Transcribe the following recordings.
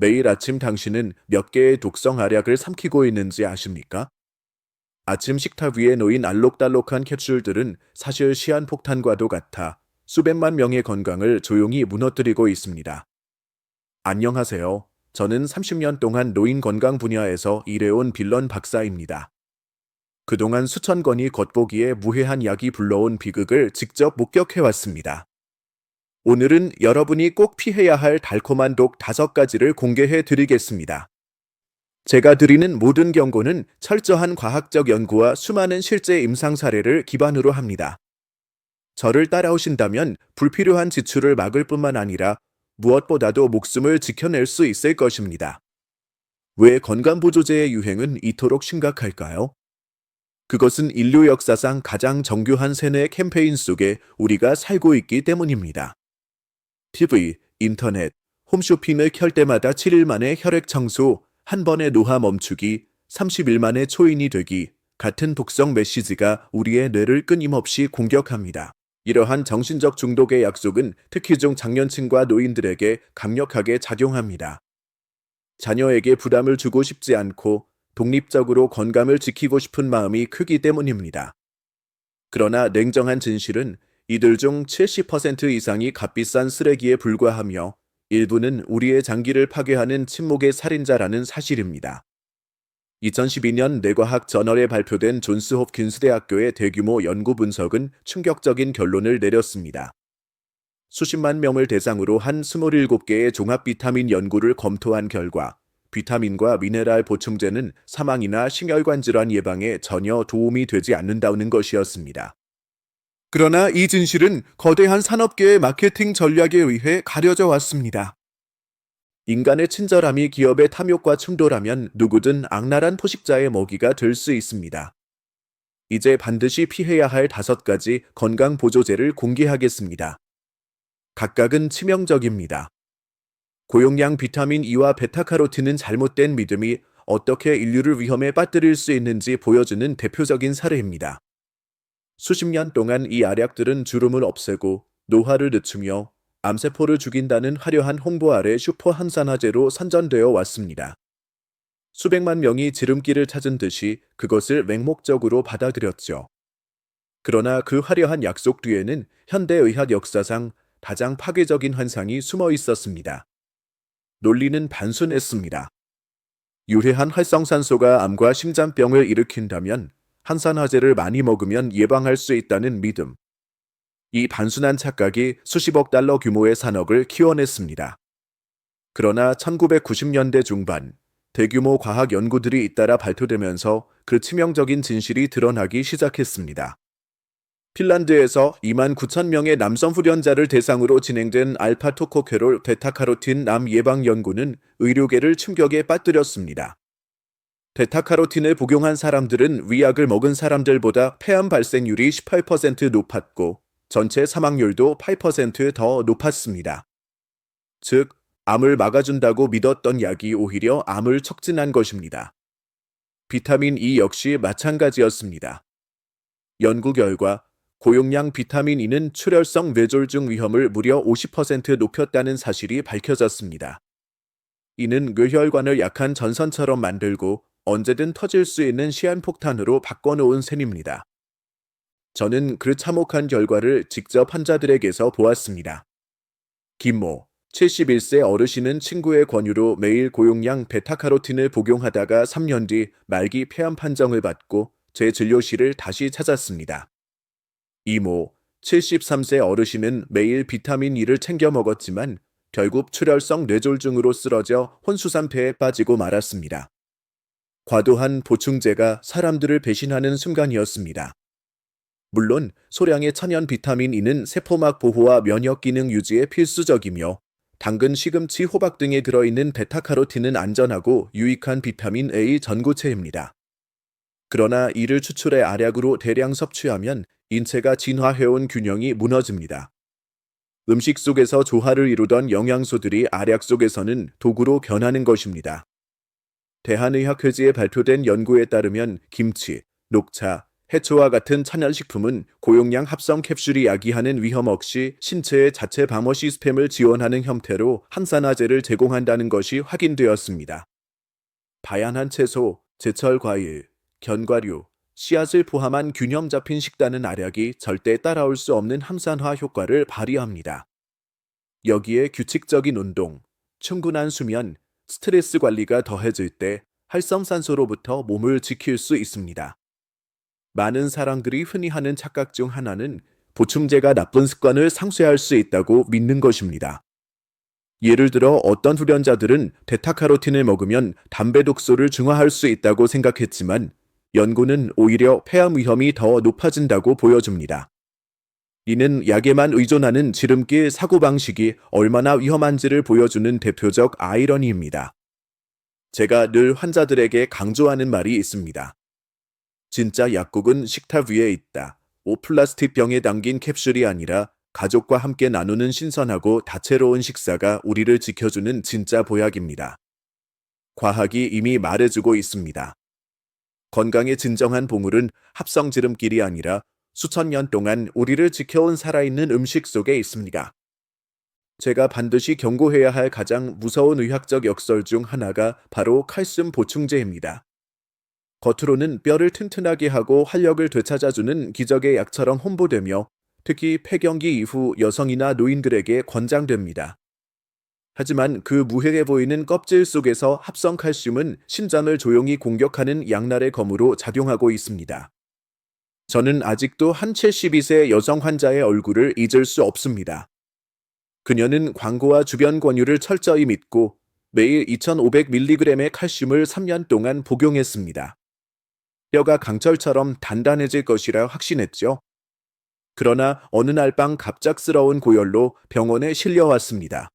매일 아침 당신은 몇 개의 독성 알약을 삼키고 있는지 아십니까? 아침 식탁 위에 놓인 알록달록한 캡슐들은 사실 시한폭탄과도 같아 수백만 명의 건강을 조용히 무너뜨리고 있습니다. 안녕하세요. 저는 30년 동안 노인 건강 분야에서 일해온 빌런 박사입니다. 그동안 수천 건이 겉보기에 무해한 약이 불러온 비극을 직접 목격해왔습니다. 오늘은 여러분이 꼭 피해야 할 달콤한 독 다섯 가지를 공개해 드리겠습니다. 제가 드리는 모든 경고는 철저한 과학적 연구와 수많은 실제 임상 사례를 기반으로 합니다. 저를 따라오신다면 불필요한 지출을 막을 뿐만 아니라 무엇보다도 목숨을 지켜낼 수 있을 것입니다. 왜 건강보조제의 유행은 이토록 심각할까요? 그것은 인류 역사상 가장 정교한 세뇌 캠페인 속에 우리가 살고 있기 때문입니다. TV, 인터넷, 홈쇼핑을 켤 때마다 7일 만에 혈액 청소, 한 번의 노화 멈추기, 30일 만에 초인이 되기 같은 독성 메시지가 우리의 뇌를 끊임없이 공격합니다. 이러한 정신적 중독의 약속은 특히 중장년층과 노인들에게 강력하게 작용합니다. 자녀에게 부담을 주고 싶지 않고 독립적으로 건강을 지키고 싶은 마음이 크기 때문입니다. 그러나 냉정한 진실은 이들 중 70% 이상이 값비싼 쓰레기에 불과하며 일부는 우리의 장기를 파괴하는 침묵의 살인자라는 사실입니다. 2012년 뇌과학 저널에 발표된 존스 홉킨스 대학교의 대규모 연구 분석은 충격적인 결론을 내렸습니다. 수십만 명을 대상으로 한 27개의 종합 비타민 연구를 검토한 결과 비타민과 미네랄 보충제는 사망이나 심혈관 질환 예방에 전혀 도움이 되지 않는다는 것이었습니다. 그러나 이 진실은 거대한 산업계의 마케팅 전략에 의해 가려져 왔습니다. 인간의 친절함이 기업의 탐욕과 충돌하면 누구든 악랄한 포식자의 먹이가 될 수 있습니다. 이제 반드시 피해야 할 다섯 가지 건강 보조제를 공개하겠습니다. 각각은 치명적입니다. 고용량 비타민 E와 베타카로틴은 잘못된 믿음이 어떻게 인류를 위험에 빠뜨릴 수 있는지 보여주는 대표적인 사례입니다. 수십 년 동안 이 알약들은 주름을 없애고 노화를 늦추며 암세포를 죽인다는 화려한 홍보 아래 슈퍼 항산화제로 선전되어 왔습니다. 수백만 명이 지름길을 찾은 듯이 그것을 맹목적으로 받아들였죠. 그러나 그 화려한 약속 뒤에는 현대의학 역사상 가장 파괴적인 환상이 숨어 있었습니다. 논리는 단순했습니다. 유해한 활성산소가 암과 심장병을 일으킨다면 항산화제를 많이 먹으면 예방할 수 있다는 믿음. 이 단순한 착각이 수십억 달러 규모의 산업을 키워냈습니다. 그러나 1990년대 중반 대규모 과학 연구들이 잇따라 발표되면서 그 치명적인 진실이 드러나기 시작했습니다. 핀란드에서 2만 9천 명의 남성 후련자를 대상으로 진행된 알파 토코케롤 베타카로틴 남 예방 연구는 의료계를 충격에 빠뜨렸습니다. 베타카로틴을 복용한 사람들은 위약을 먹은 사람들보다 폐암 발생률이 18% 높았고 전체 사망률도 8%더 높았습니다. 즉, 암을 막아준다고 믿었던 약이 오히려 암을 척진한 것입니다. 비타민 E 역시 마찬가지였습니다. 연구 결과 고용량 비타민 E는 출혈성 뇌졸중 위험을 무려 50% 높였다는 사실이 밝혀졌습니다. 이는 뇌혈관을 약한 전선처럼 만들고 언제든 터질 수 있는 시한폭탄으로 바꿔놓은 셈입니다. 저는 그 참혹한 결과를 직접 환자들에게서 보았습니다. 김모, 71세 어르신은 친구의 권유로 매일 고용량 베타카로틴을 복용하다가 3년 뒤 말기 폐암 판정을 받고 제 진료실을 다시 찾았습니다. 이모, 73세 어르신은 매일 비타민 E를 챙겨 먹었지만 결국 출혈성 뇌졸중으로 쓰러져 혼수산패에 빠지고 말았습니다. 과도한 보충제가 사람들을 배신하는 순간이었습니다. 물론 소량의 천연 비타민 E는 세포막 보호와 면역 기능 유지에 필수적이며 당근, 시금치, 호박 등에 들어있는 베타카로틴은 안전하고 유익한 비타민 A 전구체입니다. 그러나 이를 추출해 알약으로 대량 섭취하면 인체가 진화해온 균형이 무너집니다. 음식 속에서 조화를 이루던 영양소들이 알약 속에서는 도구로 변하는 것입니다. 대한의학회지에 발표된 연구에 따르면 김치, 녹차, 해초와 같은 천연식품은 고용량 합성 캡슐이 야기하는 위험 없이 신체의 자체 방어 시스템을 지원하는 형태로 항산화제를 제공한다는 것이 확인되었습니다. 다양한 채소, 제철 과일, 견과류, 씨앗을 포함한 균형 잡힌 식단은 알약이 절대 따라올 수 없는 항산화 효과를 발휘합니다. 여기에 규칙적인 운동, 충분한 수면, 스트레스 관리가 더해질 때 활성산소로부터 몸을 지킬 수 있습니다. 많은 사람들이 흔히 하는 착각 중 하나는 보충제가 나쁜 습관을 상쇄할 수 있다고 믿는 것입니다. 예를 들어 어떤 훈련자들은 베타카로틴을 먹으면 담배 독소를 중화할 수 있다고 생각했지만 연구는 오히려 폐암 위험이 더 높아진다고 보여줍니다. 이는 약에만 의존하는 지름길 사고방식이 얼마나 위험한지를 보여주는 대표적 아이러니입니다. 제가 늘 환자들에게 강조하는 말이 있습니다. 진짜 약국은 식탁 위에 있다. 오 플라스틱 병에 담긴 캡슐이 아니라 가족과 함께 나누는 신선하고 다채로운 식사가 우리를 지켜주는 진짜 보약입니다. 과학이 이미 말해주고 있습니다. 건강의 진정한 보물은 합성 지름길이 아니라 수천 년 동안 우리를 지켜온 살아있는 음식 속에 있습니다. 제가 반드시 경고해야 할 가장 무서운 의학적 역설 중 하나가 바로 칼슘 보충제입니다. 겉으로는 뼈를 튼튼하게 하고 활력을 되찾아주는 기적의 약처럼 홍보되며 특히 폐경기 이후 여성이나 노인들에게 권장됩니다. 하지만 그 무해해 보이는 껍질 속에서 합성 칼슘은 신장을 조용히 공격하는 양날의 검으로 작용하고 있습니다. 저는 아직도 한 72세 여성 환자의 얼굴을 잊을 수 없습니다. 그녀는 광고와 주변 권유를 철저히 믿고 매일 2,500mg의 칼슘을 3년 동안 복용했습니다. 뼈가 강철처럼 단단해질 것이라 확신했죠. 그러나 어느 날 밤 갑작스러운 고열로 병원에 실려왔습니다.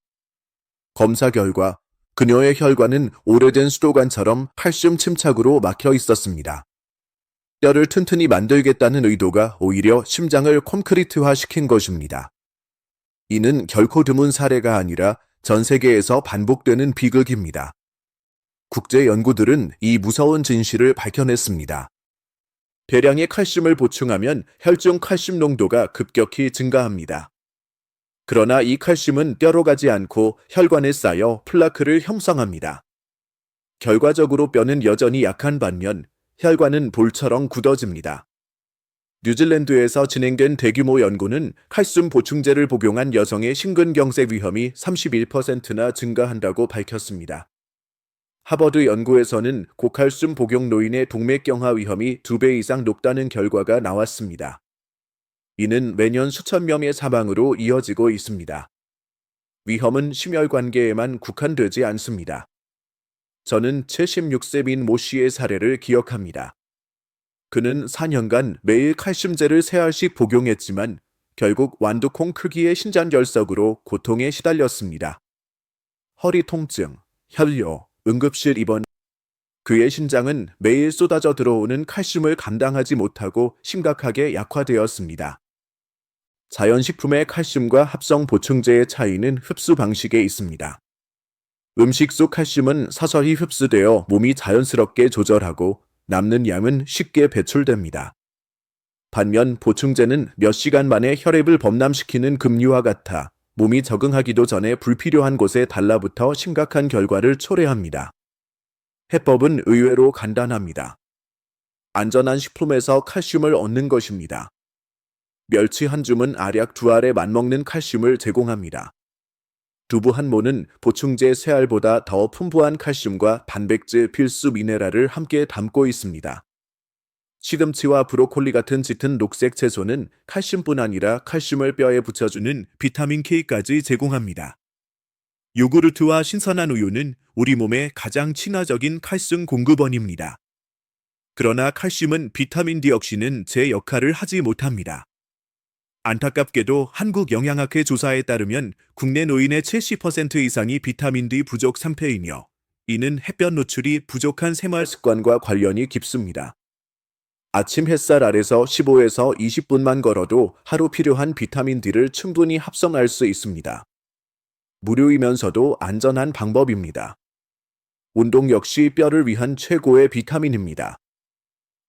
검사 결과 그녀의 혈관은 오래된 수도관처럼 칼슘 침착으로 막혀 있었습니다. 뼈를 튼튼히 만들겠다는 의도가 오히려 심장을 콘크리트화 시킨 것입니다. 이는 결코 드문 사례가 아니라 전 세계에서 반복되는 비극입니다. 국제 연구들은 이 무서운 진실을 밝혀냈습니다. 대량의 칼슘을 보충하면 혈중 칼슘 농도가 급격히 증가합니다. 그러나 이 칼슘은 뼈로 가지 않고 혈관에 쌓여 플라크를 형성합니다. 결과적으로 뼈는 여전히 약한 반면 혈관은 볼처럼 굳어집니다. 뉴질랜드에서 진행된 대규모 연구는 칼슘 보충제를 복용한 여성의 심근경색 위험이 31%나 증가한다고 밝혔습니다. 하버드 연구에서는 고칼슘 복용 노인의 동맥경화 위험이 2배 이상 높다는 결과가 나왔습니다. 이는 매년 수천 명의 사망으로 이어지고 있습니다. 위험은 심혈관계에만 국한되지 않습니다. 저는 76세인 모 씨의 사례를 기억합니다. 그는 4년간 매일 칼슘제를 3알씩 복용했지만 결국 완두콩 크기의 신장 결석으로 고통에 시달렸습니다. 허리 통증, 혈뇨, 응급실 입원. 그의 신장은 매일 쏟아져 들어오는 칼슘을 감당하지 못하고 심각하게 약화되었습니다. 자연식품의 칼슘과 합성 보충제의 차이는 흡수 방식에 있습니다. 음식 속 칼슘은 서서히 흡수되어 몸이 자연스럽게 조절하고 남는 양은 쉽게 배출됩니다. 반면 보충제는 몇 시간 만에 혈액을 범람시키는 금류와 같아 몸이 적응하기도 전에 불필요한 곳에 달라붙어 심각한 결과를 초래합니다. 해법은 의외로 간단합니다. 안전한 식품에서 칼슘을 얻는 것입니다. 멸치 한 줌은 알약 두 알에 맞먹는 칼슘을 제공합니다. 두부 한 모는 보충제 세 알보다 더 풍부한 칼슘과 단백질 필수 미네랄을 함께 담고 있습니다. 시금치와 브로콜리 같은 짙은 녹색 채소는 칼슘뿐 아니라 칼슘을 뼈에 붙여주는 비타민 K까지 제공합니다. 요구르트와 신선한 우유는 우리 몸의 가장 친화적인 칼슘 공급원입니다. 그러나 칼슘은 비타민 D 역시는 제 역할을 하지 못합니다. 안타깝게도 한국영양학회 조사에 따르면 국내 노인의 70% 이상이 비타민 D 부족 상태이며 이는 햇볕 노출이 부족한 생활 습관과 관련이 깊습니다. 아침 햇살 아래서 15에서 20분만 걸어도 하루 필요한 비타민 D를 충분히 합성할 수 있습니다. 무료이면서도 안전한 방법입니다. 운동 역시 뼈를 위한 최고의 비타민입니다.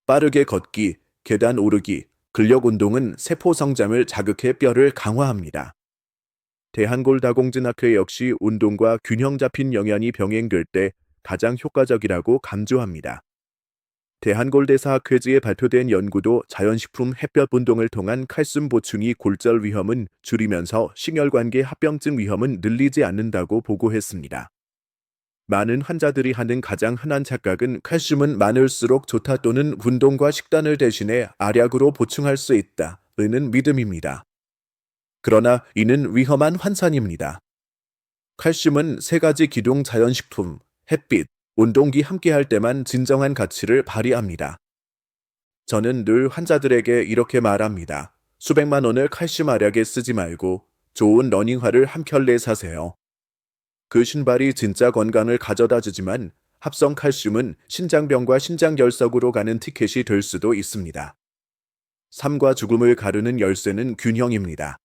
빠르게 걷기, 계단 오르기, 근력 운동은 세포 성장을 자극해 뼈를 강화합니다. 대한골다공증학회 역시 운동과 균형 잡힌 영양이 병행될 때 가장 효과적이라고 강조합니다. 대한골대사학회지에 발표된 연구도 자연식품 햇볕 운동을 통한 칼슘 보충이 골절 위험은 줄이면서 심혈관계 합병증 위험은 늘리지 않는다고 보고했습니다. 많은 환자들이 하는 가장 흔한 착각은 칼슘은 많을수록 좋다 또는 운동과 식단을 대신해 알약으로 보충할 수 있다. 는 믿음입니다. 그러나 이는 위험한 환산입니다. 칼슘은 세 가지 기둥 자연식품, 햇빛, 운동기 함께 할 때만 진정한 가치를 발휘합니다. 저는 늘 환자들에게 이렇게 말합니다. 수백만 원을 칼슘 알약에 쓰지 말고 좋은 러닝화를 한 켤레 사세요. 그 신발이 진짜 건강을 가져다 주지만 합성 칼슘은 신장병과 신장결석으로 가는 티켓이 될 수도 있습니다. 삶과 죽음을 가르는 열쇠는 균형입니다.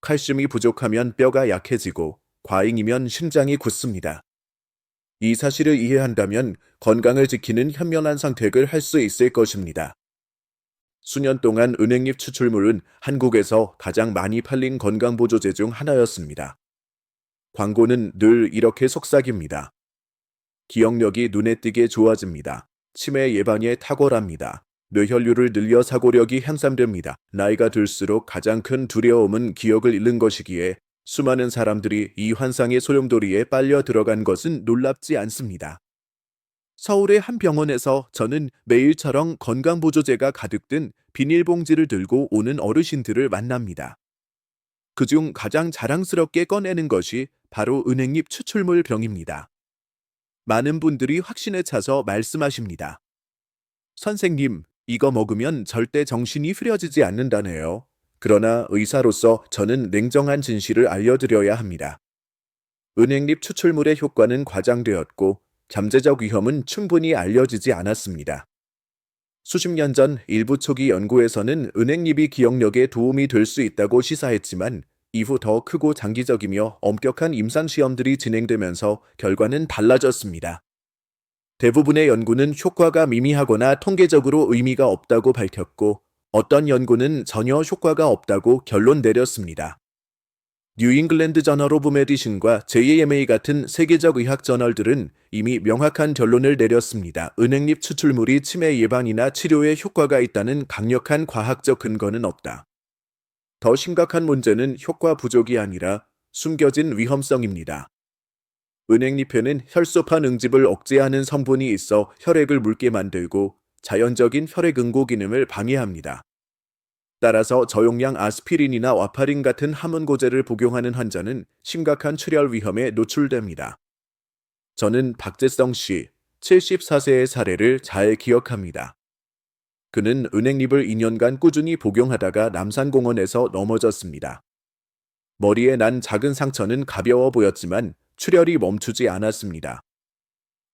칼슘이 부족하면 뼈가 약해지고 과잉이면 신장이 굳습니다. 이 사실을 이해한다면 건강을 지키는 현명한 선택을 할 수 있을 것입니다. 수년 동안 은행잎 추출물은 한국에서 가장 많이 팔린 건강보조제 중 하나였습니다. 광고는 늘 이렇게 속삭입니다. 기억력이 눈에 띄게 좋아집니다. 치매 예방에 탁월합니다. 뇌혈류를 늘려 사고력이 향상됩니다. 나이가 들수록 가장 큰 두려움은 기억을 잃는 것이기에 수많은 사람들이 이 환상의 소용돌이에 빨려 들어간 것은 놀랍지 않습니다. 서울의 한 병원에서 저는 매일처럼 건강보조제가 가득 든 비닐봉지를 들고 오는 어르신들을 만납니다. 그중 가장 자랑스럽게 꺼내는 것이 바로 은행잎 추출물 병입니다. 많은 분들이 확신에 차서 말씀하십니다. 선생님, 이거 먹으면 절대 정신이 흐려지지 않는다네요. 그러나 의사로서 저는 냉정한 진실을 알려드려야 합니다. 은행잎 추출물의 효과는 과장되었고 잠재적 위험은 충분히 알려지지 않았습니다. 수십 년 전 일부 초기 연구에서는 은행잎이 기억력에 도움이 될 수 있다고 시사했지만 이후 더 크고 장기적이며 엄격한 임상 시험들이 진행되면서 결과는 달라졌습니다. 대부분의 연구는 효과가 미미하거나 통계적으로 의미가 없다고 밝혔고 어떤 연구는 전혀 효과가 없다고 결론 내렸습니다. 뉴잉글랜드 저널 오브 메디신과 JAMA 같은 세계적 의학 저널들은 이미 명확한 결론을 내렸습니다. 은행잎 추출물이 치매 예방이나 치료에 효과가 있다는 강력한 과학적 근거는 없다. 더 심각한 문제는 효과 부족이 아니라 숨겨진 위험성입니다. 은행잎에는 혈소판 응집을 억제하는 성분이 있어 혈액을 묽게 만들고 자연적인 혈액 응고 기능을 방해합니다. 따라서 저용량 아스피린이나 와파린 같은 항문고제를 복용하는 환자는 심각한 출혈 위험에 노출됩니다. 저는 박재성 씨, 74세의 사례를 잘 기억합니다. 그는 은행잎을 2년간 꾸준히 복용하다가 남산공원에서 넘어졌습니다. 머리에 난 작은 상처는 가벼워 보였지만 출혈이 멈추지 않았습니다.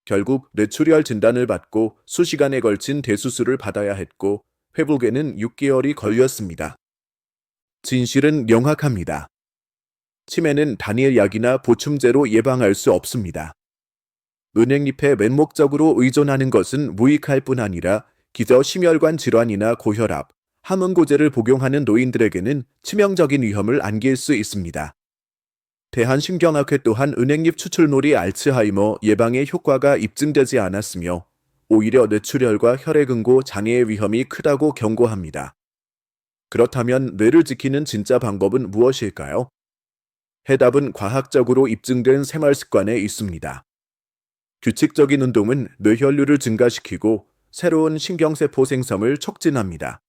결국 뇌출혈 진단을 받고 수시간에 걸친 대수술을 받아야 했고 회복에는 6개월이 걸렸습니다. 진실은 명확합니다. 치매는 단일 약이나 보충제로 예방할 수 없습니다. 은행잎에 맨목적으로 의존하는 것은 무익할 뿐 아니라 기저 심혈관 질환이나 고혈압, 항문고제를 복용하는 노인들에게는 치명적인 위험을 안길 수 있습니다. 대한신경학회 또한 은행잎 추출물이 알츠하이머 예방에 효과가 입증되지 않았으며 오히려 뇌출혈과 혈액응고 장애의 위험이 크다고 경고합니다. 그렇다면 뇌를 지키는 진짜 방법은 무엇일까요? 해답은 과학적으로 입증된 생활 습관에 있습니다. 규칙적인 운동은 뇌혈류를 증가시키고 새로운 신경세포 생성을 촉진합니다.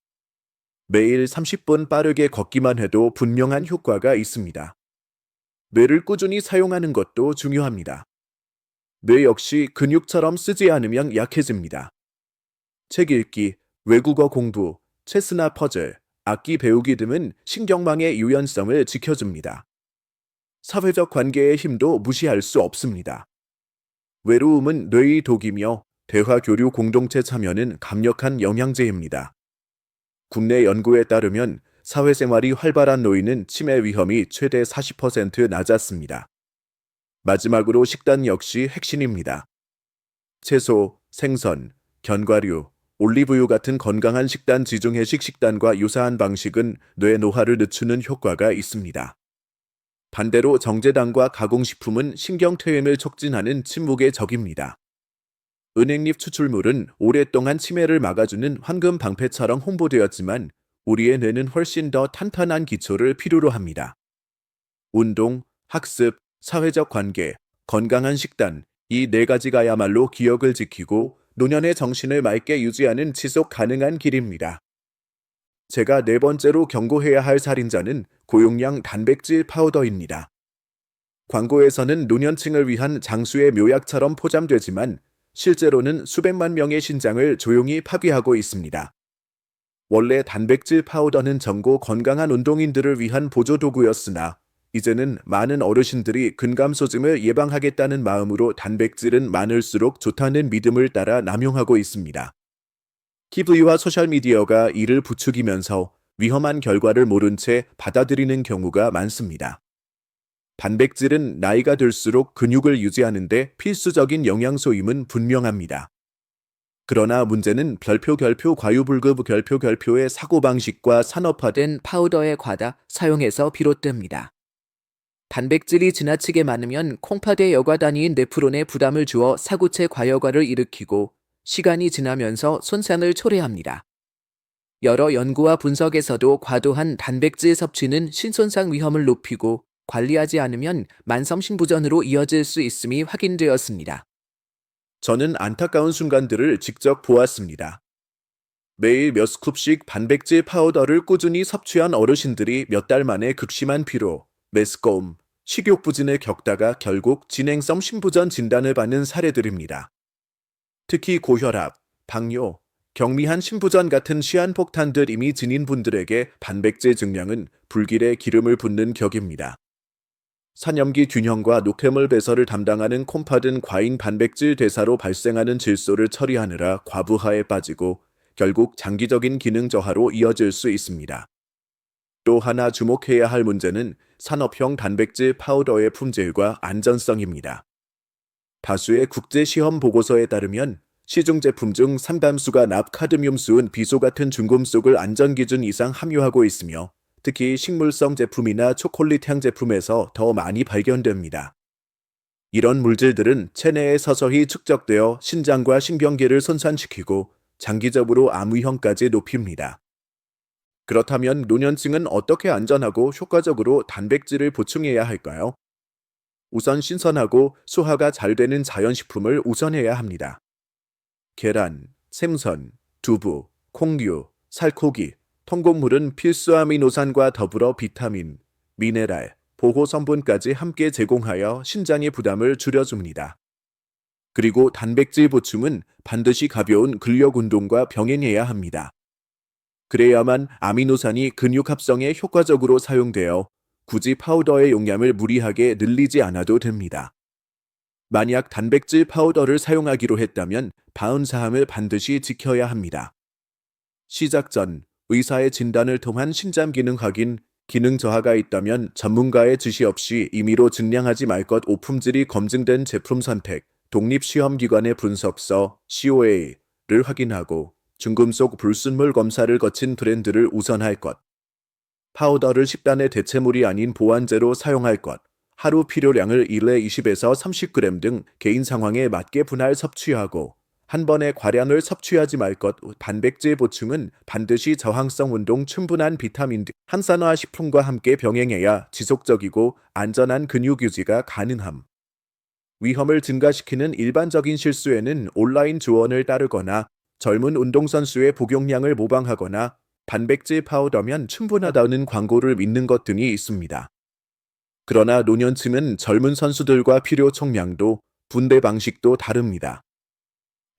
매일 30분 빠르게 걷기만 해도 분명한 효과가 있습니다. 뇌를 꾸준히 사용하는 것도 중요합니다. 뇌 역시 근육처럼 쓰지 않으면 약해집니다. 책 읽기, 외국어 공부, 체스나 퍼즐, 악기 배우기 등은 신경망의 유연성을 지켜줍니다. 사회적 관계의 힘도 무시할 수 없습니다. 외로움은 뇌의 독이며 대화 교류 공동체 참여는 강력한 영양제입니다. 국내 연구에 따르면 사회생활이 활발한 노인은 치매 위험이 최대 40% 낮았습니다. 마지막으로 식단 역시 핵심입니다. 채소, 생선, 견과류, 올리브유 같은 건강한 식단 지중해식 식단과 유사한 방식은 뇌 노화를 늦추는 효과가 있습니다. 반대로 정제당과 가공식품은 신경퇴행을 촉진하는 침묵의 적입니다. 은행잎 추출물은 오랫동안 치매를 막아주는 황금 방패처럼 홍보되었지만 우리의 뇌는 훨씬 더 탄탄한 기초를 필요로 합니다. 운동, 학습, 사회적 관계, 건강한 식단, 이 네 가지가야말로 기억을 지키고 노년의 정신을 맑게 유지하는 지속 가능한 길입니다. 제가 네 번째로 경고해야 할 살인자는 고용량 단백질 파우더입니다. 광고에서는 노년층을 위한 장수의 묘약처럼 포장되지만 실제로는 수백만 명의 신장을 조용히 파괴하고 있습니다. 원래 단백질 파우더는 정고 건강한 운동인들을 위한 보조도구였으나 이제는 많은 어르신들이 근감소증을 예방하겠다는 마음으로 단백질은 많을수록 좋다는 믿음을 따라 남용하고 있습니다. TV와 소셜미디어가 이를 부추기면서 위험한 결과를 모른 채 받아들이는 경우가 많습니다. 단백질은 나이가 들수록 근육을 유지하는데 필수적인 영양소임은 분명합니다. 그러나 문제는 별표 결표 과유불급 결표 결표의 사고방식과 산업화된 파우더의 과다 사용에서 비롯됩니다. 단백질이 지나치게 많으면 콩팥의 여과 단위인 네프론에 부담을 주어 사구체 과여과를 일으키고 시간이 지나면서 손상을 초래합니다. 여러 연구와 분석에서도 과도한 단백질 섭취는 신손상 위험을 높이고 관리하지 않으면 만성신부전으로 이어질 수 있음이 확인되었습니다. 저는 안타까운 순간들을 직접 보았습니다. 매일 몇 스쿱씩 단백질 파우더를 꾸준히 섭취한 어르신들이 몇 달 만에 극심한 피로, 메스꺼움, 식욕 부진을 겪다가 결국 진행성 신부전 진단을 받는 사례들입니다. 특히 고혈압, 당뇨, 경미한 신부전 같은 시한폭탄들 이미 지닌 분들에게 단백질 증량은 불길에 기름을 붓는 격입니다. 산염기 균형과 노폐물 배설을 담당하는 콩팥은 과잉 단백질 대사로 발생하는 질소를 처리하느라 과부하에 빠지고 결국 장기적인 기능 저하로 이어질 수 있습니다. 또 하나 주목해야 할 문제는 산업형 단백질 파우더의 품질과 안전성입니다. 다수의 국제 시험 보고서에 따르면 시중 제품 중 상담수가 납 카드뮴수은 비소 같은 중금속을 안전 기준 이상 함유하고 있으며 특히 식물성 제품이나 초콜릿 향 제품에서 더 많이 발견됩니다. 이런 물질들은 체내에 서서히 축적되어 신장과 신경계를 손상시키고 장기적으로 암 위험까지 높입니다. 그렇다면 노년층은 어떻게 안전하고 효과적으로 단백질을 보충해야 할까요? 우선 신선하고 소화가 잘 되는 자연식품을 우선해야 합니다. 계란, 생선, 두부, 콩류, 살코기, 통곡물은 필수 아미노산과 더불어 비타민, 미네랄, 보호 성분까지 함께 제공하여 신장의 부담을 줄여줍니다. 그리고 단백질 보충은 반드시 가벼운 근력 운동과 병행해야 합니다. 그래야만 아미노산이 근육 합성에 효과적으로 사용되어 굳이 파우더의 용량을 무리하게 늘리지 않아도 됩니다. 만약 단백질 파우더를 사용하기로 했다면 바운 사항을 반드시 지켜야 합니다. 시작 전 의사의 진단을 통한 신장 기능 확인, 기능 저하가 있다면 전문가의 지시 없이 임의로 증량하지 말 것 오품질이 검증된 제품 선택, 독립시험기관의 분석서 COA를 확인하고 중금속 불순물 검사를 거친 브랜드를 우선할 것. 파우더를 식단의 대체물이 아닌 보완제로 사용할 것. 하루 필요량을 1에 20에서 30g 등 개인 상황에 맞게 분할 섭취하고 한 번에 과량을 섭취하지 말 것, 단백질 보충은 반드시 저항성 운동 충분한 비타민 등 한산화 식품과 함께 병행해야 지속적이고 안전한 근육 유지가 가능함. 위험을 증가시키는 일반적인 실수에는 온라인 조언을 따르거나 젊은 운동선수의 복용량을 모방하거나 단백질 파우더면 충분하다는 광고를 믿는 것 등이 있습니다. 그러나 노년층은 젊은 선수들과 필요 총량도 분배 방식도 다릅니다.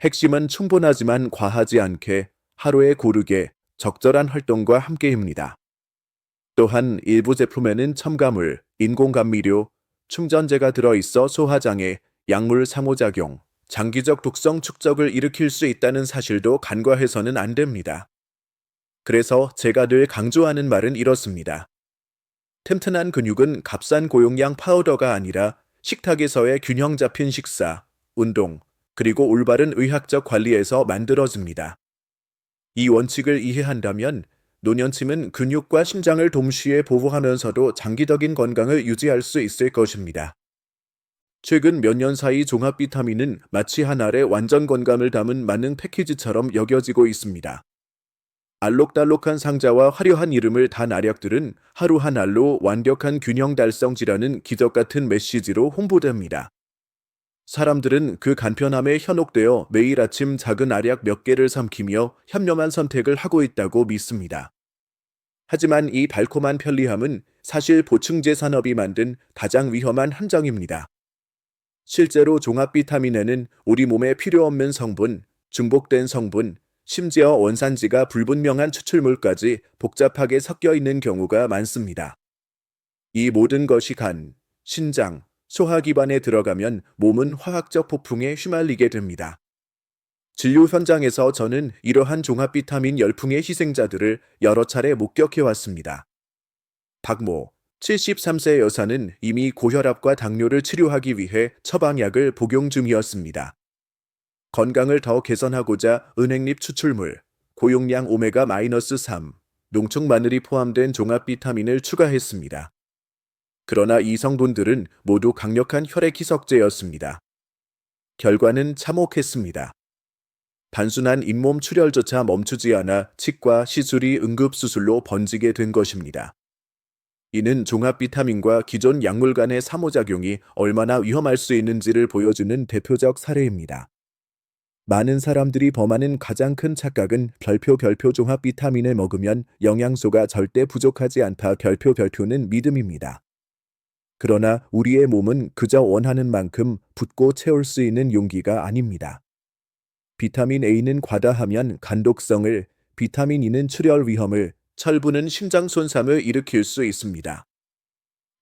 핵심은 충분하지만 과하지 않게 하루에 고르게 적절한 활동과 함께입니다. 또한 일부 제품에는 첨가물, 인공감미료, 충전재가 들어있어 소화장애, 약물 상호작용, 장기적 독성 축적을 일으킬 수 있다는 사실도 간과해서는 안 됩니다. 그래서 제가 늘 강조하는 말은 이렇습니다. 튼튼한 근육은 값싼 고용량 파우더가 아니라 식탁에서의 균형 잡힌 식사, 운동, 그리고 올바른 의학적 관리에서 만들어집니다. 이 원칙을 이해한다면 노년침은 근육과 심장을 동시에 보호하면서도 장기적인 건강을 유지할 수 있을 것입니다. 최근 몇 년 사이 종합 비타민은 마치 한 알의 완전 건강을 담은 만능 패키지처럼 여겨지고 있습니다. 알록달록한 상자와 화려한 이름을 단 알약들은 하루 한 알로 완벽한 균형 달성지라는 기적 같은 메시지로 홍보됩니다. 사람들은 그 간편함에 현혹되어 매일 아침 작은 알약 몇 개를 삼키며 현명한 선택을 하고 있다고 믿습니다. 하지만 이 달콤한 편리함은 사실 보충제 산업이 만든 가장 위험한 함정입니다. 실제로 종합 비타민에는 우리 몸에 필요 없는 성분, 중복된 성분, 심지어 원산지가 불분명한 추출물까지 복잡하게 섞여 있는 경우가 많습니다. 이 모든 것이 간, 신장, 소화기관에 들어가면 몸은 화학적 폭풍에 휘말리게 됩니다. 진료 현장에서 저는 이러한 종합 비타민 열풍의 희생자들을 여러 차례 목격해 왔습니다. 박모, 73세 여사는 이미 고혈압과 당뇨를 치료하기 위해 처방약을 복용 중이었습니다. 건강을 더 개선하고자 은행잎 추출물, 고용량 오메가-3, 농축 마늘이 포함된 종합 비타민을 추가했습니다. 그러나 이 성분들은 모두 강력한 혈액 희석제였습니다. 결과는 참혹했습니다. 단순한 잇몸 출혈조차 멈추지 않아 치과 시술이 응급수술로 번지게 된 것입니다. 이는 종합 비타민과 기존 약물 간의 상호작용이 얼마나 위험할 수 있는지를 보여주는 대표적 사례입니다. 많은 사람들이 범하는 가장 큰 착각은 별표 별표 종합 비타민을 먹으면 영양소가 절대 부족하지 않다 별표 별표는 믿음입니다. 그러나 우리의 몸은 그저 원하는 만큼 붓고 채울 수 있는 용기가 아닙니다. 비타민 A는 과다하면 간독성을, 비타민 E는 출혈 위험을, 철분은 심장 손상을 일으킬 수 있습니다.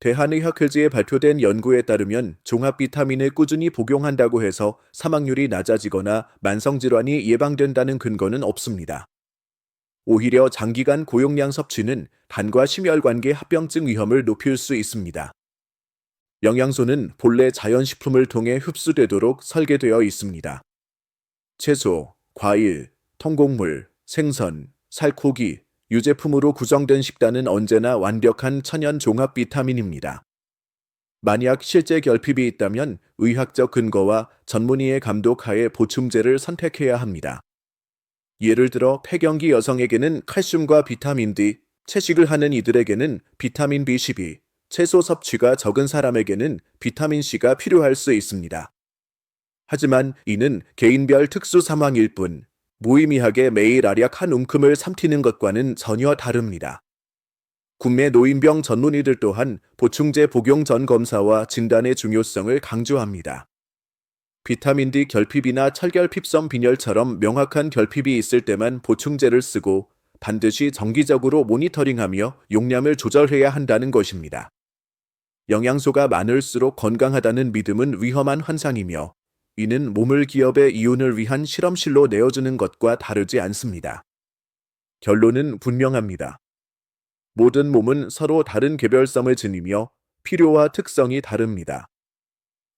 대한의학회지에 발표된 연구에 따르면 종합 비타민을 꾸준히 복용한다고 해서 사망률이 낮아지거나 만성질환이 예방된다는 근거는 없습니다. 오히려 장기간 고용량 섭취는 간과 심혈관계 합병증 위험을 높일 수 있습니다. 영양소는 본래 자연식품을 통해 흡수되도록 설계되어 있습니다. 채소, 과일, 통곡물, 생선, 살코기, 유제품으로 구성된 식단은 언제나 완벽한 천연 종합 비타민입니다. 만약 실제 결핍이 있다면 의학적 근거와 전문의의 감독하에 보충제를 선택해야 합니다. 예를 들어 폐경기 여성에게는 칼슘과 비타민 D, 채식을 하는 이들에게는 비타민 B12, 채소 섭취가 적은 사람에게는 비타민 C가 필요할 수 있습니다. 하지만 이는 개인별 특수 상황일 뿐 무의미하게 매일 알약 한 움큼을 삼키는 것과는 전혀 다릅니다. 국내 노인병 전문의들 또한 보충제 복용 전 검사와 진단의 중요성을 강조합니다. 비타민 D 결핍이나 철결핍성 빈혈처럼 명확한 결핍이 있을 때만 보충제를 쓰고 반드시 정기적으로 모니터링하며 용량을 조절해야 한다는 것입니다. 영양소가 많을수록 건강하다는 믿음은 위험한 환상이며 이는 몸을 기업의 이윤을 위한 실험실로 내어주는 것과 다르지 않습니다. 결론은 분명합니다. 모든 몸은 서로 다른 개별성을 지니며 필요와 특성이 다릅니다.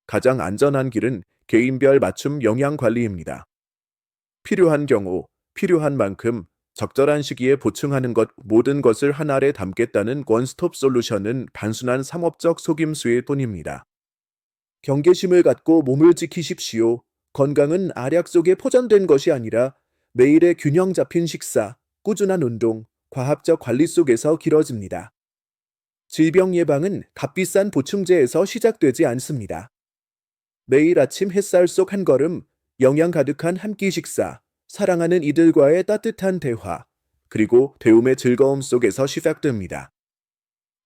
가장 안전한 길은 개인별 맞춤 영양 관리입니다. 필요한 경우, 필요한 만큼 적절한 시기에 보충하는 것 모든 것을 한 알에 담겠다는 원스톱 솔루션은 단순한 상업적 속임수일 뿐입니다. 경계심을 갖고 몸을 지키십시오. 건강은 알약 속에 포장된 것이 아니라 매일의 균형 잡힌 식사, 꾸준한 운동, 과학적 관리 속에서 길어집니다. 질병 예방은 값비싼 보충제에서 시작되지 않습니다. 매일 아침 햇살 속 한 걸음, 영양 가득한 한 끼 식사, 사랑하는 이들과의 따뜻한 대화, 그리고 배움의 즐거움 속에서 시작됩니다.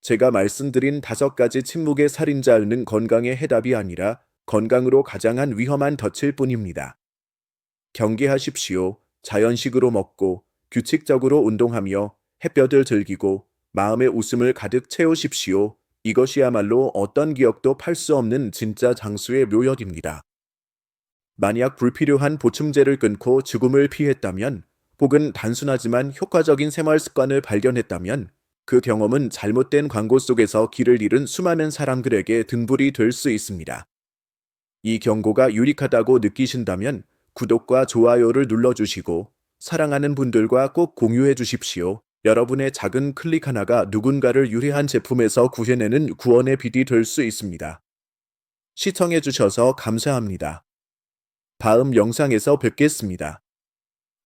제가 말씀드린 다섯 가지 침묵의 살인자는 건강의 해답이 아니라 건강으로 가장한 위험한 덫일 뿐입니다. 경계하십시오. 자연식으로 먹고 규칙적으로 운동하며 햇볕을 즐기고 마음의 웃음을 가득 채우십시오. 이것이야말로 어떤 기억도 팔 수 없는 진짜 장수의 묘역입니다. 만약 불필요한 보충제를 끊고 죽음을 피했다면 혹은 단순하지만 효과적인 생활 습관을 발견했다면 그 경험은 잘못된 광고 속에서 길을 잃은 수많은 사람들에게 등불이 될 수 있습니다. 이 경고가 유익하다고 느끼신다면 구독과 좋아요를 눌러주시고 사랑하는 분들과 꼭 공유해 주십시오. 여러분의 작은 클릭 하나가 누군가를 유리한 제품에서 구해내는 구원의 빛이 될 수 있습니다. 시청해 주셔서 감사합니다. 다음 영상에서 뵙겠습니다.